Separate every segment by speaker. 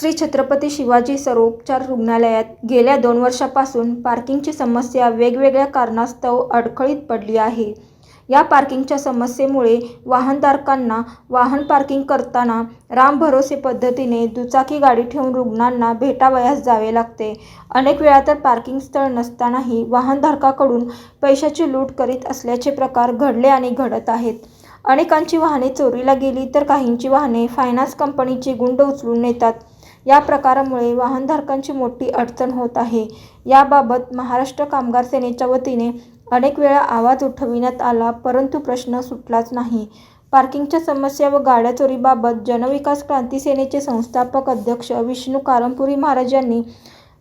Speaker 1: श्री छत्रपती शिवाजी सर्वोपचार रुग्णालयात गेल्या दोन वर्षापासून पार्किंगची समस्या वेगवेगळ्या कारणास्तव अडखळीत पडली आहे. या पार्किंगच्या समस्येमुळे वाहनधारकांना वाहन पार्किंग करताना रामभरोसे पद्धतीने दुचाकी गाडी ठेवून रुग्णांना भेटावयास जावे लागते. अनेक वेळा तर पार्किंग स्थळ नसतानाही वाहनधारकाकडून पैशाची लूट करीत असल्याचे प्रकार घडले आणि घडत आहेत. अनेकांची वाहने चोरीला गेली तर काहींची वाहने फायनान्स कंपनीची गुंड उचलून नेतात. या प्रकारामुळे वाहनधारकांची मोठी अडचण होत आहे. याबाबत महाराष्ट्र कामगार सेनेच्या वतीने अनेक वेळा आवाज उठविण्यात आला परंतु प्रश्न सुटलाच नाही. पार्किंगच्या समस्या व गाड्या चोरीबाबत जनविकास क्रांती सेनेचे संस्थापक अध्यक्ष विष्णू कारंपुरी महाराज यांनी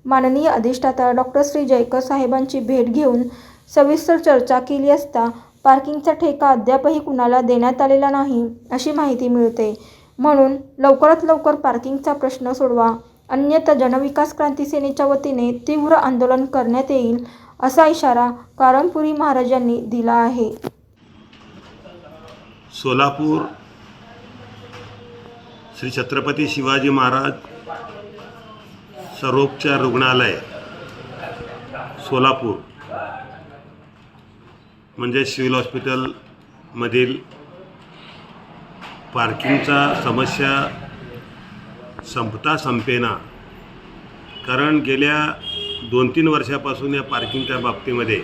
Speaker 1: माननीय अधिष्ठाता डॉक्टर श्री जयकर साहेबांची भेट घेऊन सविस्तर चर्चा केली असता पार्किंगचा ठेका अद्यापही कुणाला देण्यात आलेला नाही अशी माहिती मिळते. म्हणून लवकरात लवकर पार्किंगचा प्रश्न सोडवा. अन्यथा जनविकास क्रांती सेनेच्या वतीने तीव्र आंदोलन करण्यात येईल असा इशारा कारंपुरी महाराजांनी दिला आहे.
Speaker 2: सोलापूर श्री छत्रपती शिवाजी महाराज सर्वोपचार रुग्णालय सोलापूर. म्हणजे सिव्हिल हॉस्पिटलमधील पार्किंगचा समस्या संपता संपेना. कारण गेल्या दोन तीन वर्षापासून या पार्किंगच्या बाबतीमध्ये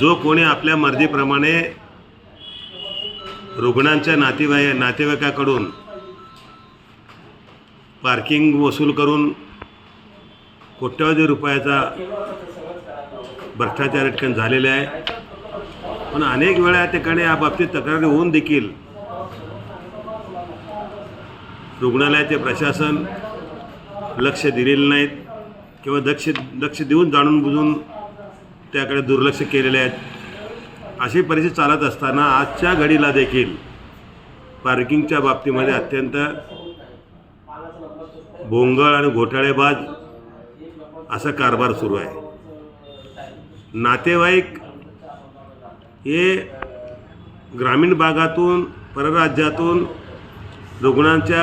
Speaker 2: जो कोणी आपल्या मर्जीप्रमाणे रुग्णांच्या नातेवाई नातेवाईकाकडून पार्किंग वसूल करून कोट्यवधी रुपयाचा भ्रष्टाचार या झालेला आहे. पण अनेक वेळा या ठिकाणी या बाबतीत तक्रारी होऊन देखील रुग्णालयाचे प्रशासन लक्ष दिलेलं नाहीत किंवा दक्ष लक्ष देऊन जाणून बुजून त्याकडे दुर्लक्ष केलेले आहेत. अशी परिस्थिती चालत असताना आजच्या घडीला देखील पार्किंगच्या बाबतीमध्ये अत्यंत भोंगळ आणि घोटाळेबाज असा कारभार सुरू आहे. नातेवाईक हे ग्रामीण भागातून परराज्यातून रुग्णांच्या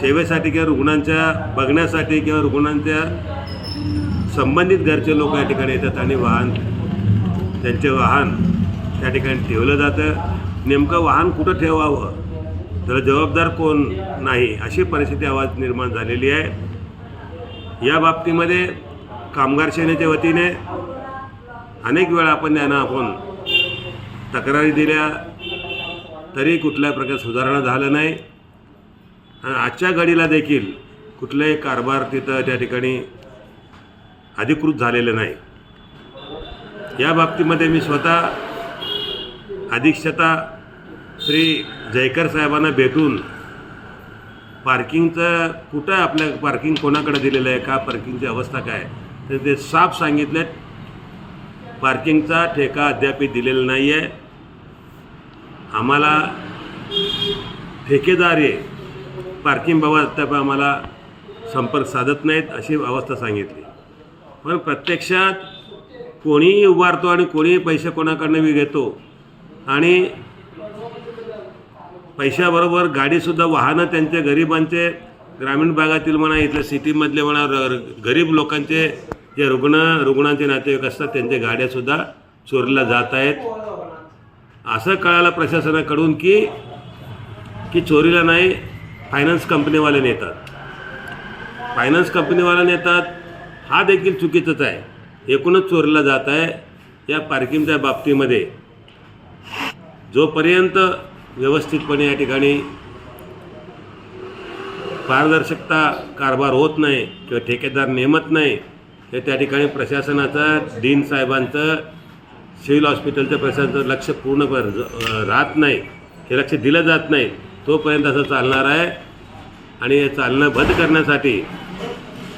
Speaker 2: सेवेसाठी किंवा रुग्णांच्या बघण्यासाठी किंवा रुग्णांच्या संबंधित घरचे लोक या ठिकाणी येतात आणि वाहन त्यांचे वाहन त्या ठिकाणी ठेवलं जातं. नेमकं वाहन कुठं ठेवावं? तर जबाबदार कोण नाही अशी परिस्थिती आवाज निर्माण झालेली आहे. या बाबतीमध्ये कामगार सेनेच्या वतीने अनेक वेळा आपण त्यांना आपण तक्रारी दिल्या तरी कुठल्या प्रकारे सुधारणा झालं नाही. आणि आजच्या घडीला देखील कुठलाही कारभार तिथं त्या ठिकाणी अधिकृत झालेलं नाही. या बाबतीमध्ये मी स्वतः अधीक्षता श्री जयकर साहेबांना भेटून पार्किंगचं कुठं आपल्या पार्किंग कोणाकडे दिलेलं आहे का पार्किंगची अवस्था काय तर ते साफ सांगितलं पार्किंगचा ठेका अद्याप दिलेला नाही आहे. आम्हाला ठेकेदार आहे पार्किंगबाबत अद्याप आम्हाला संपर्क साधत नाहीत अशी अवस्था सांगितली. पण प्रत्यक्षात कोणीही उभारतो आणि कोणीही पैसे कोणाकडनं मी घेतो आणि पैशाबरोबर गाडीसुद्धा वाहनं त्यांचे गरिबांचे ग्रामीण भागातील म्हणा इथल्या सिटीमधले म्हणा र- गरीब लोकांचे जे रुग्ण रुग्णांचे नातेवाईक असतात त्यांच्या गाड्यासुद्धा चोरीला जात आहेत. असं कळालं प्रशासनाकडून की की चोरीला नाही फायनान्स कंपनीवाले नेतात. फायनान्स कंपनीवाला नेतात हा देखील चुकीचंच आहे. एकूणच चोरीला जात आहे या पार्किंगच्या बाबतीमध्ये. जोपर्यंत व्यवस्थितपणे या ठिकाणी पारदर्शकता कारभार होत नाही किंवा ठेकेदार नेमत नाही हे त्या ठिकाणी प्रशासनाचं डीन साहेबांचं सिव्हिल हॉस्पिटलचं प्रशासनाचं लक्ष पूर्ण कर- राहत नाही. हे लक्ष दिलं जात नाही. तोपर्यंत असं चालणार आहे. आणि हे चालणं बंद करण्यासाठी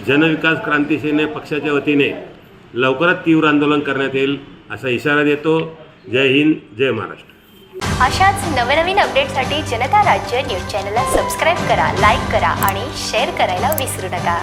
Speaker 2: जनविकास क्रांती सेने पक्षाच्या वतीने लवकरात तीव्र आंदोलन करण्यात येईल असा इशारा देतो. जय हिंद जय महाराष्ट्र.
Speaker 3: अशाच नवनवीन अपडेटसाठी जनता राज्य न्यूज चॅनलला सबस्क्राईब करा लाईक करा आणि शेअर करायला विसरू नका.